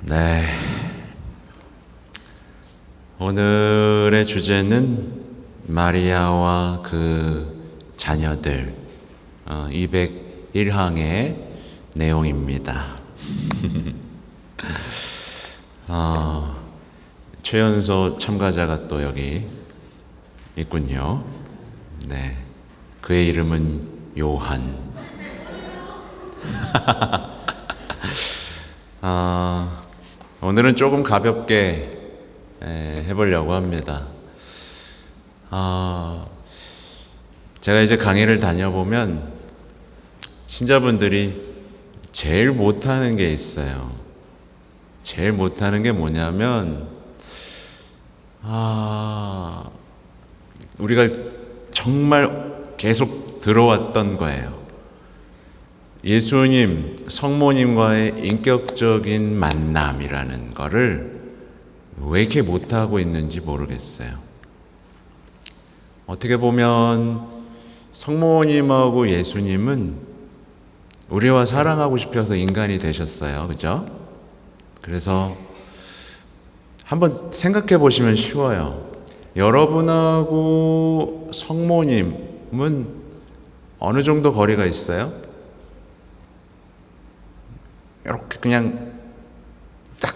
네. 오늘의 주제는 마리아와 그 자녀들 어, 201항의 내용입니다. 어, 최연소 참가자가 또 여기 있군요. 네. 그의 이름은 요한. 아, 오늘은 조금 가볍게 에, 해보려고 합니다. 아, 제가 이제 강의를 다녀보면 신자분들이 제일 못하는 게 있어요. 제일 못하는 게 뭐냐면, 아, 우리가 정말 계속 들어왔던 거예요. 예수님, 성모님과의 인격적인 만남이라는 거를 왜 이렇게 못하고 있는지 모르겠어요. 어떻게 보면 성모님하고 예수님은 우리와 사랑하고 싶어서 인간이 되셨어요. 그죠? 그래서 한번 생각해 보시면 쉬워요. 여러분하고 성모님은 어느 정도 거리가 있어요? 이렇게 그냥 딱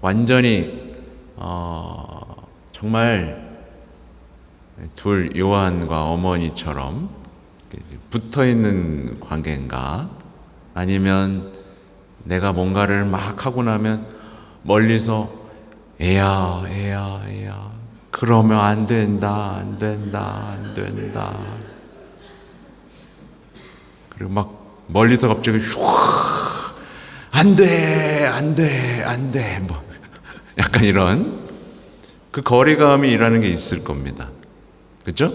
완전히 어, 정말 둘 요한과 어머니처럼 붙어 있는 관계인가? 아니면 내가 뭔가를 막 하고 나면 멀리서 애야, 애야, 애야. 그러면 안 된다, 안 된다, 안 된다. 그리고 막 멀리서 갑자기 슉, 안 돼, 안 돼, 안 돼. 뭐, 약간 이런 그 거리감이 일하는 게 있을 겁니다. 그죠?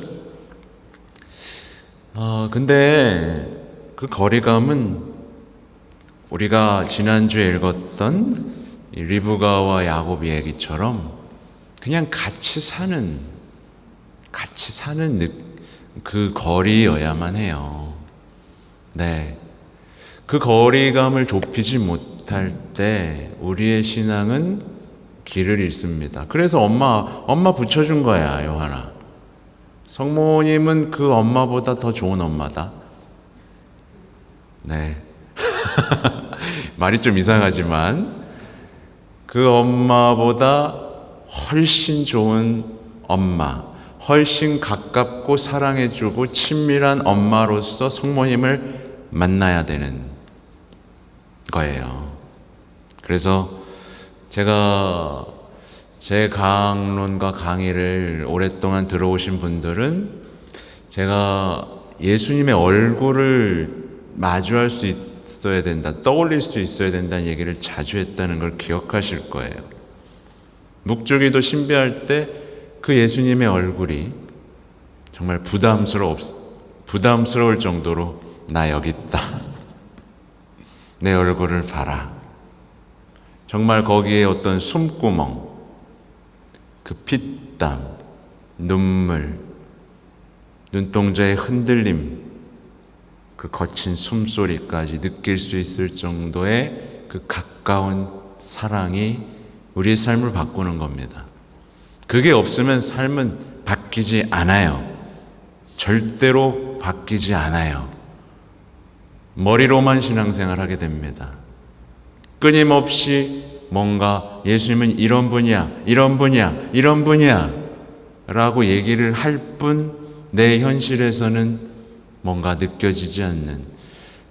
어, 근데 그 거리감은 우리가 지난주에 읽었던 이 리브가와 야곱 얘기처럼 그냥 같이 사는, 같이 사는 느, 그 거리여야만 해요. 네. 그 거리감을 좁히지 못할 때 우리의 신앙은 길을 잃습니다. 그래서 엄마, 엄마 붙여준 거야, 요하나. 성모님은 그 엄마보다 더 좋은 엄마다. 네. 말이 좀 이상하지만 그 엄마보다 훨씬 좋은 엄마, 훨씬 가깝고 사랑해주고 친밀한 엄마로서 성모님을 만나야 되는 거예요. 그래서 제가 제 강론과 강의를 오랫동안 들어오신 분들은 제가 예수님의 얼굴을 마주할 수 있어야 된다, 떠올릴 수 있어야 된다는 얘기를 자주 했다는 걸 기억하실 거예요. 묵주기도 신비할 때 그 예수님의 얼굴이 정말 부담스러워, 부담스러울 정도로 나 여기 있다. 내 얼굴을 봐라. 정말 거기에 어떤 숨구멍, 그 피땀, 눈물, 눈동자의 흔들림, 그 거친 숨소리까지 느낄 수 있을 정도의 그 가까운 사랑이 우리의 삶을 바꾸는 겁니다. 그게 없으면 삶은 바뀌지 않아요. 절대로 바뀌지 않아요. 머리로만 신앙생활 하게 됩니다. 끊임없이 뭔가 예수님은 이런 분이야, 이런 분이야, 이런 분이야 라고 얘기를 할 뿐 내 현실에서는 뭔가 느껴지지 않는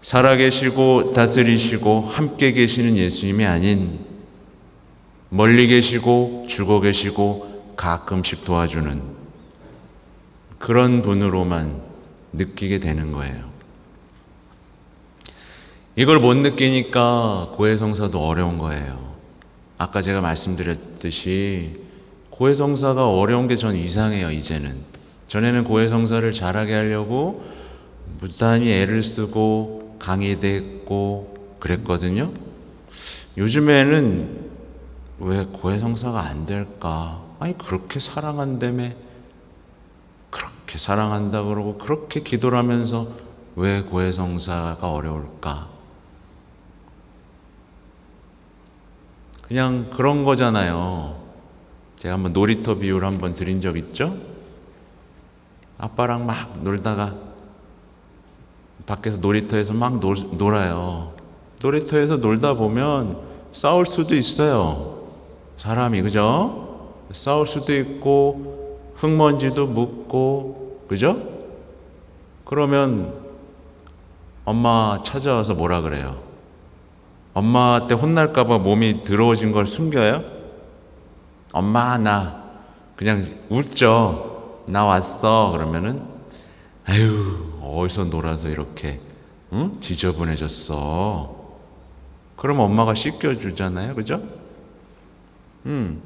살아계시고 다스리시고 함께 계시는 예수님이 아닌 멀리 계시고 죽어 계시고 가끔씩 도와주는 그런 분으로만 느끼게 되는 거예요. 이걸 못 느끼니까 고해성사도 어려운 거예요. 아까 제가 말씀드렸듯이 고해성사가 어려운 게 전 이상해요, 이제는. 전에는 고해성사를 잘하게 하려고 무단히 애를 쓰고 강의도 했고 그랬거든요. 요즘에는 왜 고해성사가 안 될까? 아니, 그렇게 사랑한다며. 그렇게 사랑한다 그러고 그렇게 기도를 하면서 왜 고해성사가 어려울까? 그냥 그런 거잖아요. 제가 한번 놀이터 비유를 한번 드린 적 있죠? 아빠랑 막 놀다가 밖에서 놀이터에서 막 놀, 놀아요. 놀이터에서 놀다 보면 싸울 수도 있어요. 사람이 그죠? 싸울 수도 있고 흙먼지도 묻고 그죠? 그러면 엄마 찾아와서 뭐라 그래요? 엄마한테 혼날까봐 몸이 더러워진 걸 숨겨요? 엄마 나 그냥 웃죠. 나 왔어 그러면은 아유 어디서 놀아서 이렇게 응? 지저분해졌어. 그럼 엄마가 씻겨주잖아요, 그죠? 음.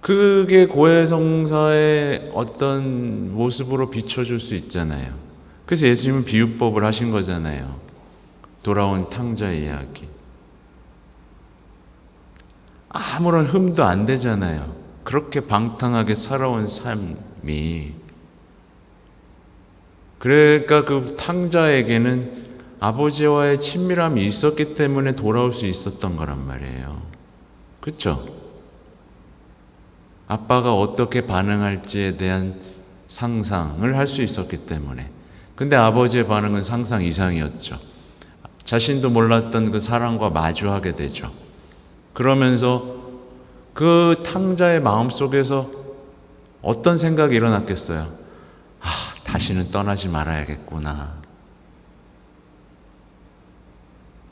그게 고해성사의 어떤 모습으로 비춰줄 수 있잖아요. 그래서 예수님은 비유법을 하신 거잖아요. 돌아온 탕자 이야기. 아무런 흠도 안 되잖아요. 그렇게 방탕하게 살아온 삶이. 그러니까 그 탕자에게는 아버지와의 친밀함이 있었기 때문에 돌아올 수 있었던 거란 말이에요. 그렇죠? 아빠가 어떻게 반응할지에 대한 상상을 할 수 있었기 때문에. 근데 아버지의 반응은 상상 이상이었죠. 자신도 몰랐던 그 사랑과 마주하게 되죠. 그러면서 그 탕자의 마음 속에서 어떤 생각이 일어났겠어요? 아, 다시는 떠나지 말아야겠구나.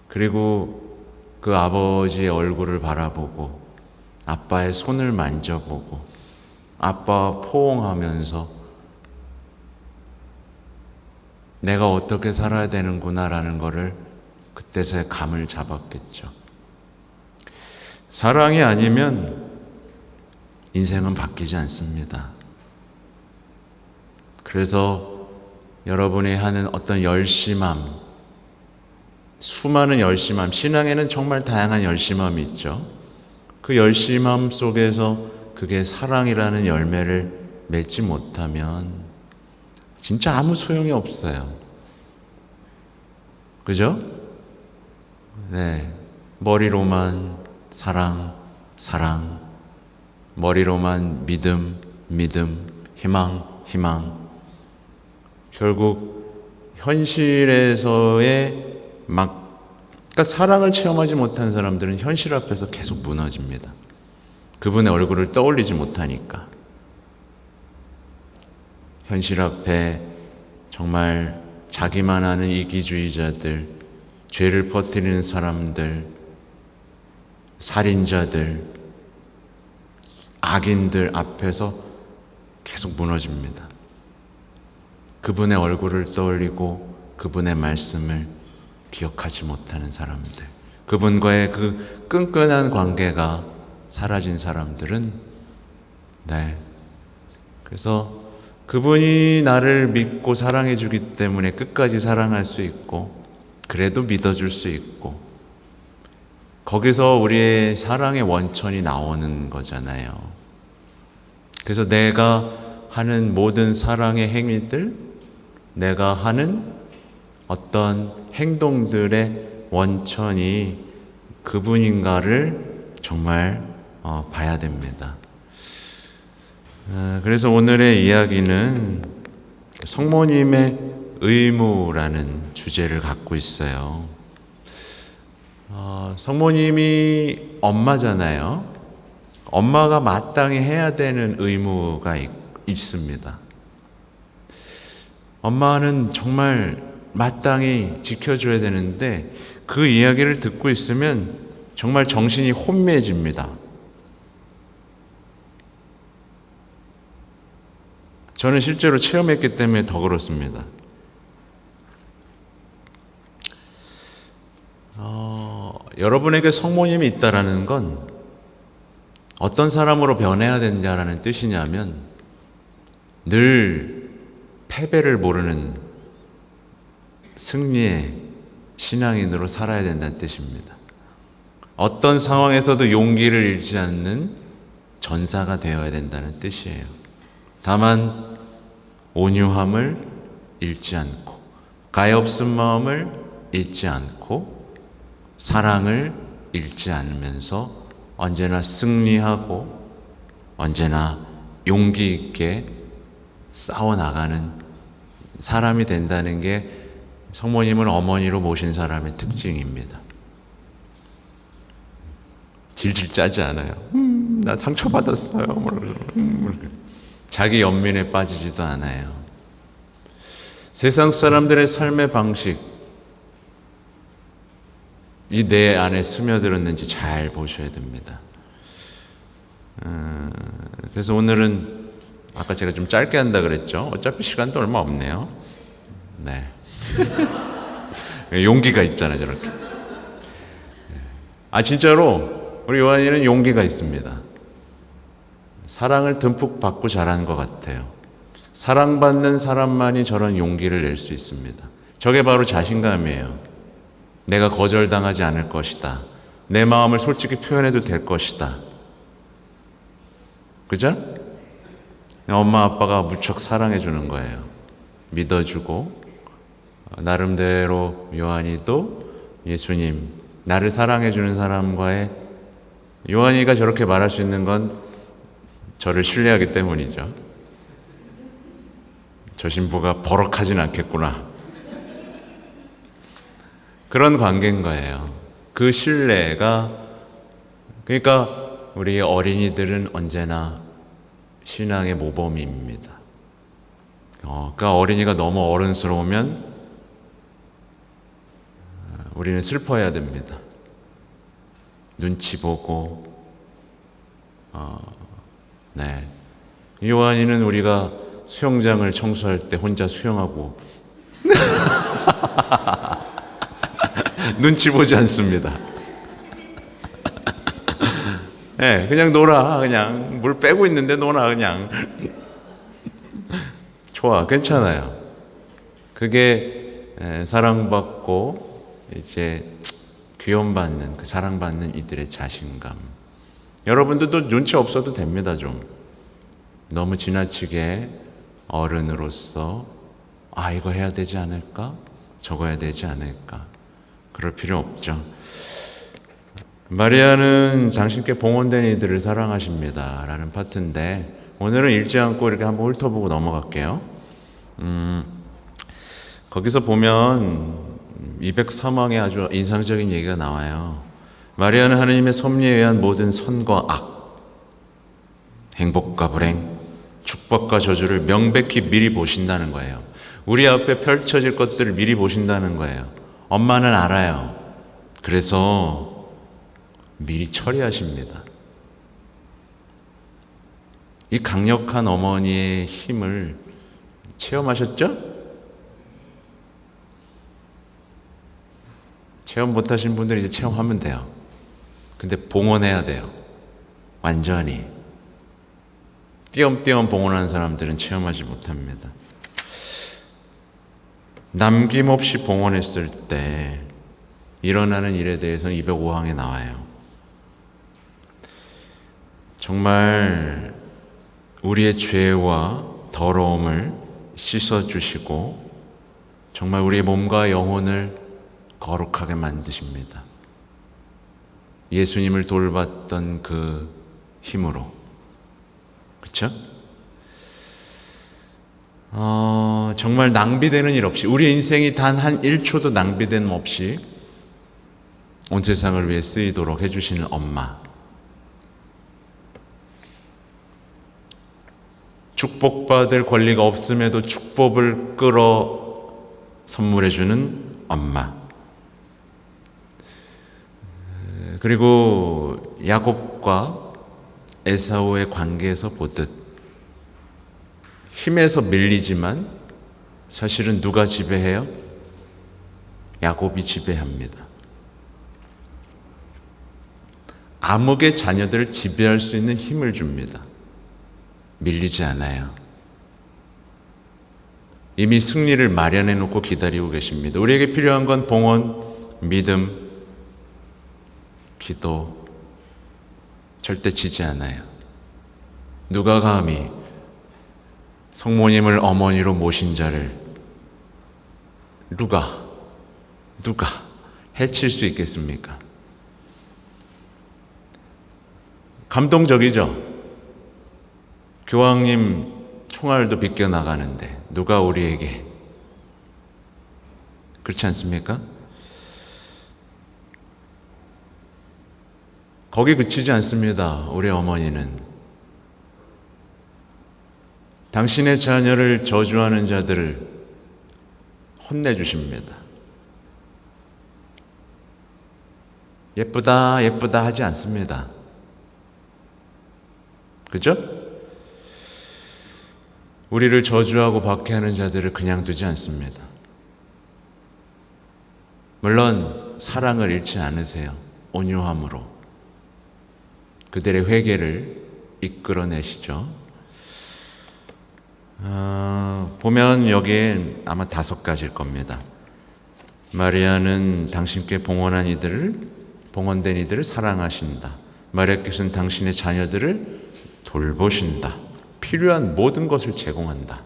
그리고 그 아버지의 얼굴을 바라보고 아빠의 손을 만져보고 아빠 포옹하면서 내가 어떻게 살아야 되는구나라는 것을 그때서야 감을 잡았겠죠. 사랑이 아니면 인생은 바뀌지 않습니다. 그래서 여러분이 하는 어떤 열심함, 수많은 열심함, 신앙에는 정말 다양한 열심함이 있죠. 그 열심함 속에서 그게 사랑이라는 열매를 맺지 못하면 진짜 아무 소용이 없어요. 그죠? 네. 머리로만 사랑, 사랑. 머리로만 믿음, 믿음, 희망, 희망. 결국 현실에서의 막, 그러니까 사랑을 체험하지 못한 사람들은 현실 앞에서 계속 무너집니다. 그분의 얼굴을 떠올리지 못하니까. 현실 앞에 정말 자기만 아는 이기주의자들, 죄를 퍼뜨리는 사람들, 살인자들, 악인들 앞에서 계속 무너집니다. 그분의 얼굴을 떠올리고 그분의 말씀을 기억하지 못하는 사람들, 그분과의 그 끈끈한 관계가 사라진 사람들은, 네. 그래서 그분이 나를 믿고 사랑해 주기 때문에 끝까지 사랑할 수 있고, 그래도 믿어줄 수 있고, 거기서 우리의 사랑의 원천이 나오는 거잖아요. 그래서 내가 하는 모든 사랑의 행위들, 내가 하는 어떤 행동들의 원천이 그분인가를 정말 어, 봐야 됩니다. 어, 그래서 오늘의 이야기는 성모님의 의무라는 주제를 갖고 있어요. 어, 성모님이 엄마잖아요. 엄마가 마땅히 해야 되는 의무가 있, 있습니다. 엄마는 정말 마땅히 지켜줘야 되는데 그 이야기를 듣고 있으면 정말 정신이 혼미해집니다. 저는 실제로 체험했기 때문에 더 그렇습니다. 어, 여러분에게 성모님이 있다라는 건 어떤 사람으로 변해야 된다라는 뜻이냐면 늘 패배를 모르는 승리의 신앙인으로 살아야 된다는 뜻입니다. 어떤 상황에서도 용기를 잃지 않는 전사가 되어야 된다는 뜻이에요. 다만 온유함을 잃지 않고 가엾은 마음을 잃지 않고 사랑을 잃지 않으면서 언제나 승리하고 언제나 용기 있게 싸워 나가는 사람이 된다는 게 성모님을 어머니로 모신 사람의 특징입니다. 질질 짜지 않아요. 음, 나 상처받았어요. 음, 자기 연민에 빠지지도 않아요. 세상 사람들의 삶의 방식, 이 내 안에 스며들었는지 잘 보셔야 됩니다. 음, 그래서 오늘은 아까 제가 좀 짧게 한다 그랬죠. 어차피 시간도 얼마 없네요. 네. 용기가 있잖아요, 저렇게. 아, 진짜로 우리 요한이는 용기가 있습니다. 사랑을 듬뿍 받고 자란 것 같아요. 사랑받는 사람만이 저런 용기를 낼 수 있습니다. 저게 바로 자신감이에요. 내가 거절당하지 않을 것이다. 내 마음을 솔직히 표현해도 될 것이다. 그죠? 엄마 아빠가 무척 사랑해 주는 거예요. 믿어주고 나름대로 요한이도 예수님 나를 사랑해 주는 사람과의 요한이가 저렇게 말할 수 있는 건 저를 신뢰하기 때문이죠. 저 신부가 버럭하진 않겠구나. 그런 관계인 거예요. 그 신뢰가 그러니까 우리 어린이들은 언제나 신앙의 모범입니다. 어, 그러니까 어린이가 너무 어른스러우면 어, 우리는 슬퍼해야 됩니다. 눈치 보고, 어, 네. 요한이는 우리가 수영장을 청소할 때 혼자 수영하고 눈치 보지 않습니다. 네, 그냥 놀아. 그냥 물 빼고 있는데 놀아. 그냥 좋아, 괜찮아요. 그게 사랑받고 이제 귀염받는 그 사랑받는 이들의 자신감. 여러분들도 눈치 없어도 됩니다. 좀 너무 지나치게 어른으로서 아 이거 해야 되지 않을까? 저거 해야 되지 않을까? 그럴 필요 없죠. 마리아는 당신께 봉헌된 이들을 사랑하십니다. 라는 파트인데, 오늘은 읽지 않고 이렇게 한번 훑어보고 넘어갈게요. 음, 거기서 보면 203항에 아주 인상적인 얘기가 나와요. 마리아는 하느님의 섭리에 의한 모든 선과 악, 행복과 불행, 축복과 저주를 명백히 미리 보신다는 거예요. 우리 앞에 펼쳐질 것들을 미리 보신다는 거예요. 엄마는 알아요. 그래서 미리 처리하십니다. 이 강력한 어머니의 힘을 체험하셨죠? 체험 못하신 분들은 이제 체험하면 돼요. 근데 봉헌해야 돼요. 완전히. 띄엄띄엄 봉헌하는 사람들은 체험하지 못합니다. 남김없이 봉헌했을 때 일어나는 일에 대해서는 205항에 나와요. 정말 우리의 죄와 더러움을 씻어주시고 정말 우리의 몸과 영혼을 거룩하게 만드십니다. 예수님을 돌봤던 그 힘으로. 그렇죠? 어, 정말 낭비되는 일 없이 우리 인생이 단 한 1초도 낭비됨 없이 온 세상을 위해 쓰이도록 해주시는 엄마. 축복받을 권리가 없음에도 축복을 끌어 선물해주는 엄마. 그리고 야곱과 에사오의 관계에서 보듯 힘에서 밀리지만 사실은 누가 지배해요? 야곱이 지배합니다. 암흑의 자녀들을 지배할 수 있는 힘을 줍니다. 밀리지 않아요. 이미 승리를 마련해 놓고 기다리고 계십니다. 우리에게 필요한 건 봉헌, 믿음, 기도, 절대 지지 않아요. 누가 감히 성모님을 어머니로 모신 자를 누가 누가 해칠 수 있겠습니까? 감동적이죠? 교황님 총알도 비껴 나가는데 누가 우리에게 그렇지 않습니까? 거기 그치지 않습니다. 우리 어머니는 당신의 자녀를 저주하는 자들을 혼내주십니다. 예쁘다, 예쁘다 하지 않습니다. 그죠? 우리를 저주하고 박해하는 자들을 그냥 두지 않습니다. 물론 사랑을 잃지 않으세요. 온유함으로. 그들의 회개를 이끌어내시죠. 어, 보면 여기에 아마 다섯 가지일 겁니다. 마리아는 당신께 봉헌한 이들을 봉헌된 이들을 사랑하신다. 마리아께서는 당신의 자녀들을 돌보신다. 필요한 모든 것을 제공한다.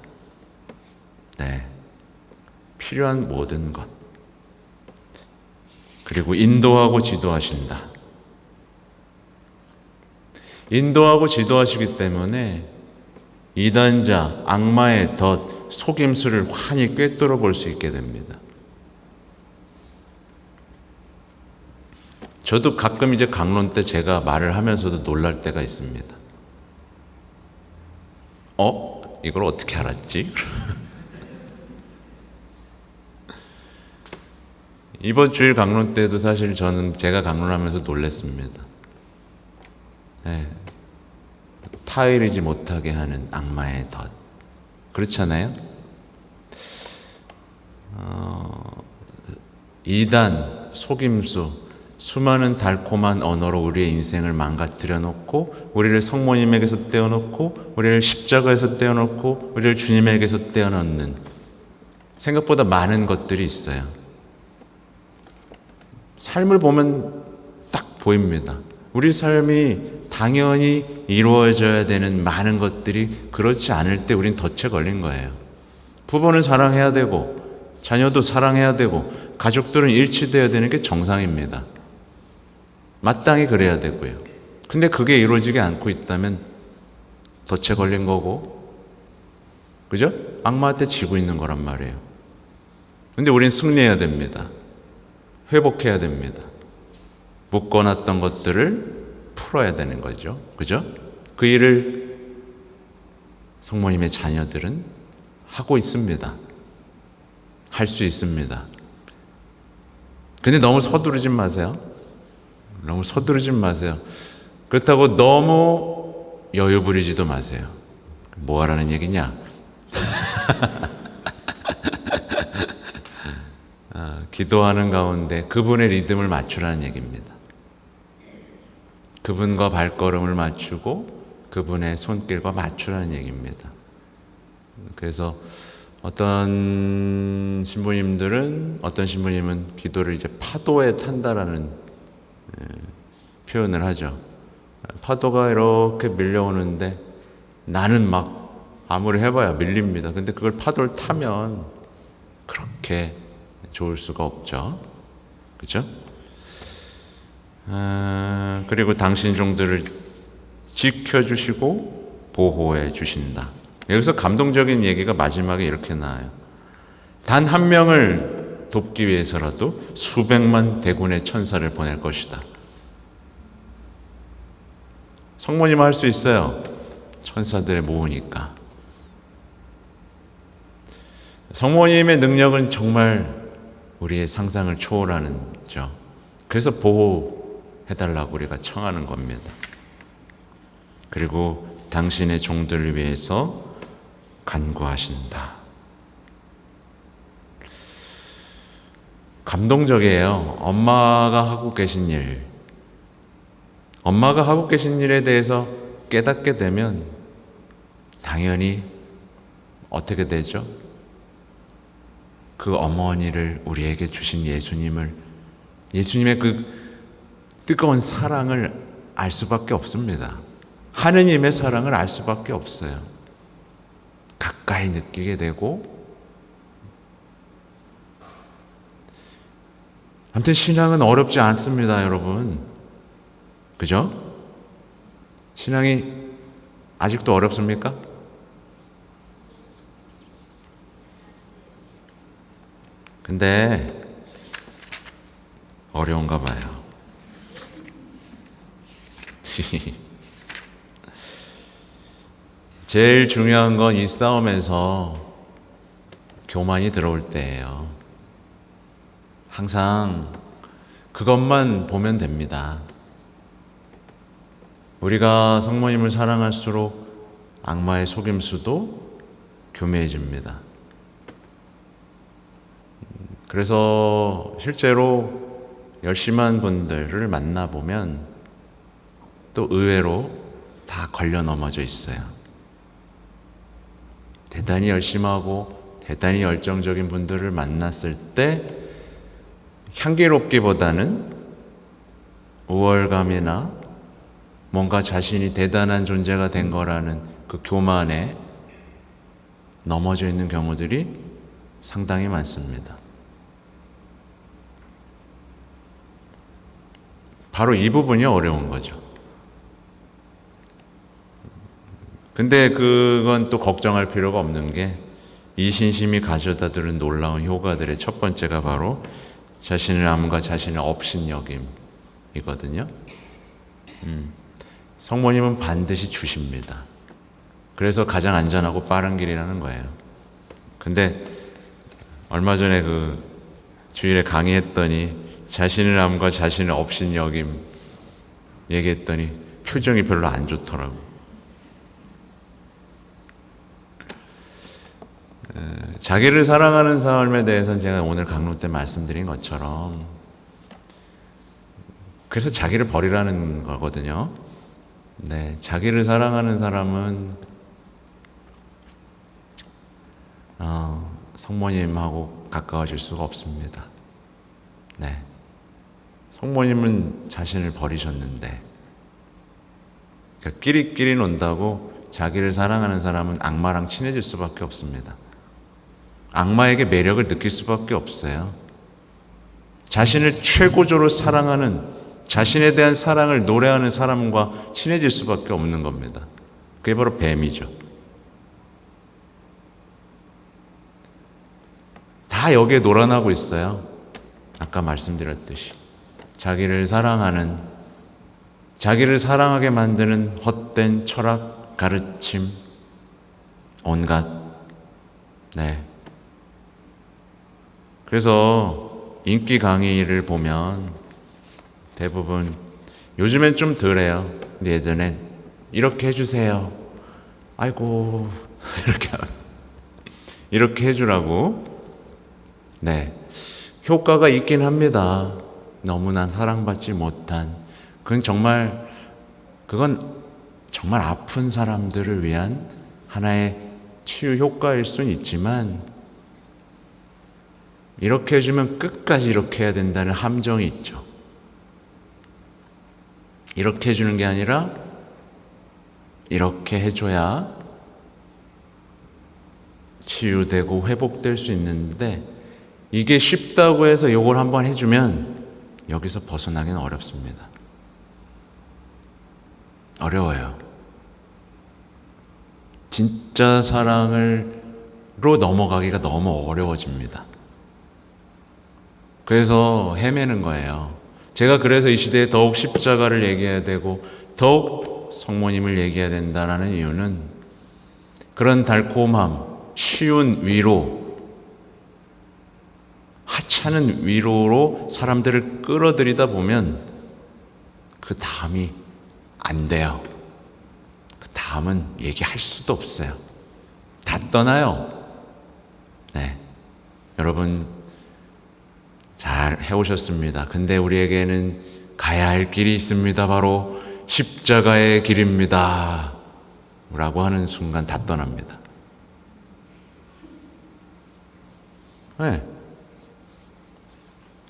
네. 필요한 모든 것. 그리고 인도하고 지도하신다. 인도하고 지도하시기 때문에 이단자, 악마의 덫, 속임수를 환히 꿰뚫어 볼 수 있게 됩니다. 저도 가끔 이제 강론 때 제가 말을 하면서도 놀랄 때가 있습니다. 어? 이걸 어떻게 알았지? 이번 주일 강론 때도 사실 저는 제가 강론하면서 놀랐습니다. 네. 타이르지 못하게 하는 악마의 덫. 그렇잖아요? 어, 이단, 속임수, 수많은 달콤한 언어로 우리의 인생을 망가뜨려 놓고, 우리를 성모님에게서 떼어 놓고, 우리를 십자가에서 떼어 놓고, 우리를 주님에게서 떼어 놓는 생각보다 많은 것들이 있어요. 삶을 보면 딱 보입니다. 우리 삶이 당연히 이루어져야 되는 많은 것들이 그렇지 않을 때 우린 덫에 걸린 거예요. 부부는 사랑해야 되고, 자녀도 사랑해야 되고, 가족들은 일치되어야 되는 게 정상입니다. 마땅히 그래야 되고요. 근데 그게 이루어지지 않고 있다면 덫에 걸린 거고, 그죠? 악마한테 지고 있는 거란 말이에요. 근데 우린 승리해야 됩니다. 회복해야 됩니다. 묶어놨던 것들을 풀어야 되는 거죠. 그죠? 그 일을 성모님의 자녀들은 하고 있습니다. 할 수 있습니다. 근데 너무 서두르지 마세요. 너무 서두르지 마세요. 그렇다고 너무 여유 부리지도 마세요. 뭐 하라는 얘기냐? 기도하는 가운데 그분의 리듬을 맞추라는 얘기입니다. 그분과 발걸음을 맞추고 그분의 손길과 맞추라는 얘기입니다. 그래서 어떤 신부님들은 어떤 신부님은 기도를 이제 파도에 탄다라는 표현을 하죠. 파도가 이렇게 밀려오는데 나는 막 아무리 해봐야 밀립니다. 근데 그걸 파도를 타면 그렇게 좋을 수가 없죠. 그죠? 아, 그리고 당신 종들을 지켜주시고 보호해 주신다. 여기서 감동적인 얘기가 마지막에 이렇게 나와요. 단 한 명을 돕기 위해서라도 수백만 대군의 천사를 보낼 것이다. 성모님 할 수 있어요. 천사들의 모으니까. 성모님의 능력은 정말 우리의 상상을 초월하는 죠. 그래서 보호 해달라고 우리가 청하는 겁니다. 그리고 당신의 종들을 위해서 간구하신다. 감동적이에요. 엄마가 하고 계신 일. 엄마가 하고 계신 일에 대해서 깨닫게 되면 당연히 어떻게 되죠? 그 어머니를 우리에게 주신 예수님을 예수님의 그 뜨거운 사랑을 알 수밖에 없습니다. 하느님의 사랑을 알 수밖에 없어요. 가까이 느끼게 되고 아무튼 신앙은 어렵지 않습니다, 여러분. 그죠? 신앙이 아직도 어렵습니까? 근데 어려운가 봐요. 제일 중요한 건 이 싸움에서 교만이 들어올 때예요. 항상 그것만 보면 됩니다. 우리가 성모님을 사랑할수록 악마의 속임수도 교묘해집니다. 그래서 실제로 열심한 분들을 만나보면 또 의외로 다 걸려 넘어져 있어요. 대단히 열심하고 대단히 열정적인 분들을 만났을 때 향기롭기보다는 우월감이나 뭔가 자신이 대단한 존재가 된 거라는 그 교만에 넘어져 있는 경우들이 상당히 많습니다. 바로 이 부분이 어려운 거죠. 근데 그건 또 걱정할 필요가 없는 게 이 신심이 가져다 주는 놀라운 효과들의 첫 번째가 바로 자신의 암과 자신의 업신여김이거든요. 음, 성모님은 반드시 주십니다. 그래서 가장 안전하고 빠른 길이라는 거예요. 근데 얼마 전에 그 주일에 강의했더니 자신의 암과 자신의 업신여김 얘기했더니 표정이 별로 안 좋더라고. 자기를 사랑하는 삶에 대해서는 제가 오늘 강론 때 말씀드린 것처럼 그래서 자기를 버리라는 거거든요. 네, 자기를 사랑하는 사람은 어, 성모님하고 가까워질 수가 없습니다. 네, 성모님은 자신을 버리셨는데 그러니까 끼리끼리 논다고 자기를 사랑하는 사람은 악마랑 친해질 수밖에 없습니다. 악마에게 매력을 느낄 수밖에 없어요. 자신을 최고조로 사랑하는 자신에 대한 사랑을 노래하는 사람과 친해질 수밖에 없는 겁니다. 그게 바로 뱀이죠. 다 여기에 놀아나고 있어요. 아까 말씀드렸듯이. 자기를 사랑하는, 자기를 사랑하게 만드는 헛된 철학, 가르침, 온갖, 네. 그래서 인기 강의를 보면 대부분 요즘엔 좀 덜해요. 근데 예전엔 이렇게 해주세요. 아이고 이렇게 이렇게 해주라고. 네, 효과가 있긴 합니다. 너무나 사랑받지 못한 그건 정말 그건 정말 아픈 사람들을 위한 하나의 치유 효과일 수는 있지만 이렇게 해주면 끝까지 이렇게 해야 된다는 함정이 있죠. 이렇게 해주는 게 아니라 이렇게 해줘야 치유되고 회복될 수 있는데 이게 쉽다고 해서 이걸 한번 해주면 여기서 벗어나기는 어렵습니다. 어려워요. 진짜 사랑을로 넘어가기가 너무 어려워집니다. 그래서 헤매는 거예요. 제가 그래서 이 시대에 더욱 십자가를 얘기해야 되고 더욱 성모님을 얘기해야 된다는 이유는 그런 달콤함, 쉬운 위로, 하찮은 위로로 사람들을 끌어들이다 보면 그 다음이 안 돼요. 그 다음은 얘기할 수도 없어요. 다 떠나요. 네. 여러분, 잘 해오셨습니다. 근데 우리에게는 가야 할 길이 있습니다. 바로 십자가의 길입니다. 라고 하는 순간 다 떠납니다. 네.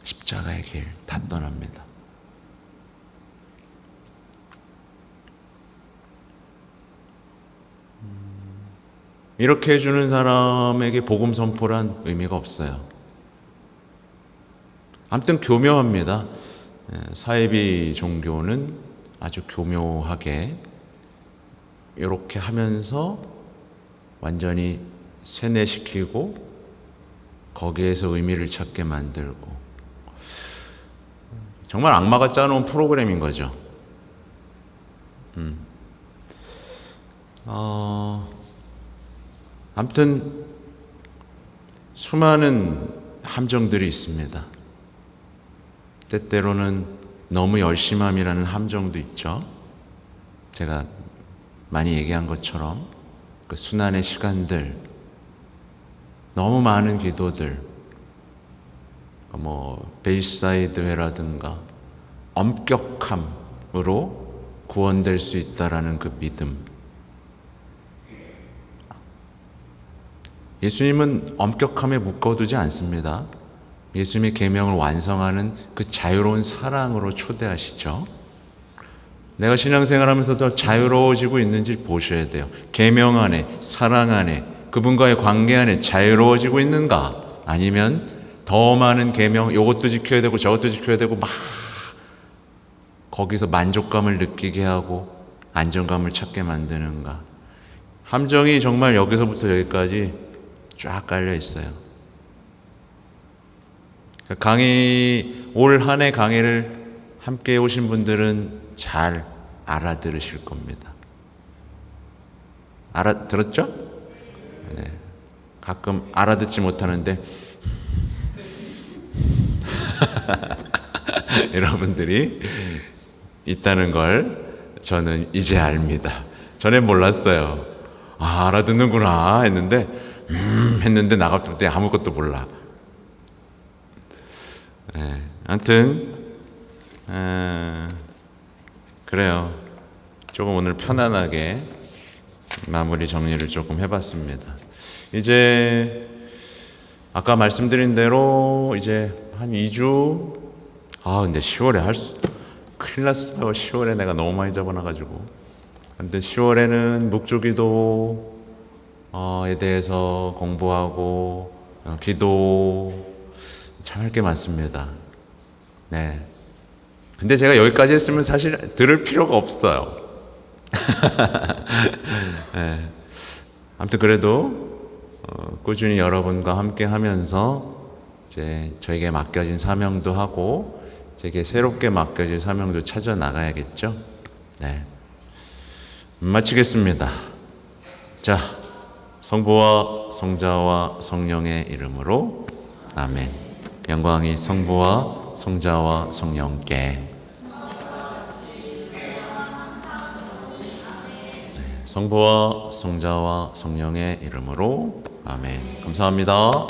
십자가의 길 다 떠납니다. 이렇게 해주는 사람에게 복음 선포란 의미가 없어요. 아무튼 교묘합니다. 예, 사이비 종교는 아주 교묘하게 이렇게 하면서 완전히 세뇌시키고 거기에서 의미를 찾게 만들고 정말 악마가 짜놓은 프로그램인 거죠. 음. 어, 아무튼 수많은 함정들이 있습니다. 때때로는 너무 열심함이라는 함정도 있죠. 제가 많이 얘기한 것처럼 그 순환의 시간들, 너무 많은 기도들, 뭐 베이사이드 회라든가 엄격함으로 구원될 수 있다라는 그 믿음. 예수님은 엄격함에 묶어두지 않습니다. 예수님의 계명을 완성하는 그 자유로운 사랑으로 초대하시죠. 내가 신앙생활하면서 더 자유로워지고 있는지 보셔야 돼요. 계명 안에, 사랑 안에, 그분과의 관계 안에 자유로워지고 있는가? 아니면 더 많은 계명, 이것도 지켜야 되고 저것도 지켜야 되고 막 거기서 만족감을 느끼게 하고 안정감을 찾게 만드는가? 함정이 정말 여기서부터 여기까지 쫙 깔려 있어요. 강의 올 한 해 강의를 함께 오신 분들은 잘 알아들으실 겁니다. 알아들었죠? 네. 가끔 알아듣지 못하는데 여러분들이 있다는 걸 저는 이제 압니다. 전엔 몰랐어요. 아, 알아듣는구나 했는데 음 했는데 나갈 때 아무것도 몰라. 네, 아무튼 에, 그래요. 조금 오늘 편안하게 마무리 정리를 조금 해봤습니다. 이제 아까 말씀드린 대로 이제 한 2주 아 근데 10월에 할 수 큰일 났어요. 10월에 내가 너무 많이 잡아놔가지고 근데 10월에는 묵주기도에 대해서 공부하고 어, 기도 참 할 게 많습니다. 네. 근데 제가 여기까지 했으면 사실 들을 필요가 없어요. 네. 아무튼 그래도 어, 꾸준히 여러분과 함께 하면서 이제 저에게 맡겨진 사명도 하고 제게 새롭게 맡겨진 사명도 찾아 나가야겠죠. 네. 마치겠습니다. 자, 성부와 성자와 성령의 이름으로 아멘. 영광이 성부와 성자와 성령께. 네, 성부와 성자와 성령의 이름으로 아멘. 감사합니다.